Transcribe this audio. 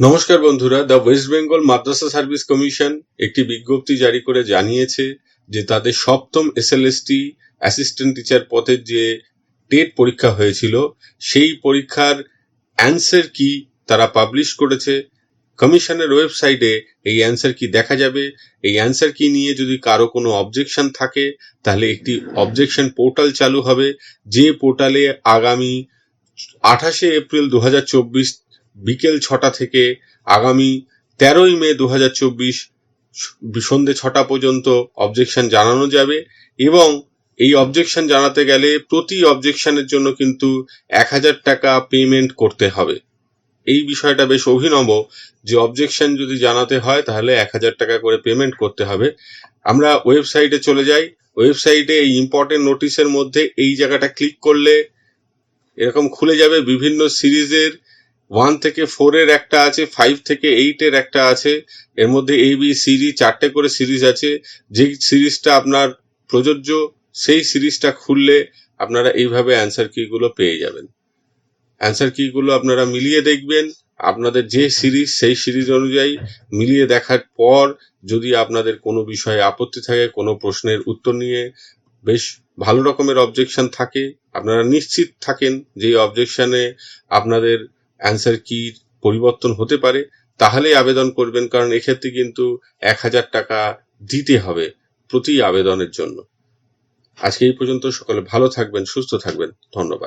নমস্কার বন্ধুরা, the West Bengal Madrasah service commission একটি বিজ্ঞপ্তি জারি করে জানিয়েছে যে তাদের সপ্তম এসএলএসটি অ্যাসিস্ট্যান্ট টিচার পদের যে টেট পরীক্ষা হয়েছিল, সেই পরীক্ষার অ্যান্সার কি তারা পাবলিশ করেছে। কমিশনের ওয়েবসাইটে এই অ্যান্সার কি দেখা যাবে? এই অ্যান্সার কি নিয়ে যদি কারও কোনো অবজেকশন থাকে, তাহলে একটি অবজেকশন পোর্টাল চালু হবে, যে পোর্টালে আগামী আঠাশে এপ্রিল দু হাজার চব্বিশ বিকেল ছটা থেকে আগামী তেরোই মে দু চব্বিশ সন্ধে ছটা পর্যন্ত অবজেকশন জানানো যাবে এবং এই অবজেকশন জানাতে গেলে প্রতি অবজেকশনের জন্য কিন্তু এক হাজার টাকা পেমেন্ট করতে হবে। এই বিষয়টা বেশ অভিনব যে অবজেকশন যদি জানাতে হয় তাহলে এক হাজার টাকা করে পেমেন্ট করতে হবে। আমরা ওয়েবসাইটে চলে যাই। ওয়েবসাইটে এই ইম্পর্টেন্ট নোটিশের মধ্যে এই জায়গাটা ক্লিক করলে এরকম খুলে যাবে বিভিন্ন সিরিজের ওয়ান থেকে ফোরের একটা আছে ফাইভ থেকে এইটের একটা আছে। এর মধ্যে এ বি সিরিজ চারটে করে সিরিজ আছে। যে সিরিজটা আপনার প্রযোজ্য, সেই সিরিজটা খুললে আপনারা এইভাবে অ্যান্সার কিগুলো পেয়ে যাবেন। অ্যান্সার কিগুলো আপনারা মিলিয়ে দেখবেন। আপনাদের যে সিরিজ সেই সিরিজ অনুযায়ী মিলিয়ে দেখার পর যদি আপনাদের কোনো বিষয়ে আপত্তি থাকে, কোনো প্রশ্নের উত্তর নিয়ে বেশ ভালো রকমের অবজেকশন থাকে, আপনারা নিশ্চিত থাকেন যে অবজেকশনে আপনাদের অ্যান্সার কি পরিবর্তন হতে পারে, তাহলেই আবেদন করবেন, কারণ এক্ষেত্রে কিন্তু এক হাজার টাকা দিতে হবে প্রতি আবেদনের জন্য। আজকে এই পর্যন্ত সকলে ভালো থাকবেন, সুস্থ থাকবেন, ধন্যবাদ।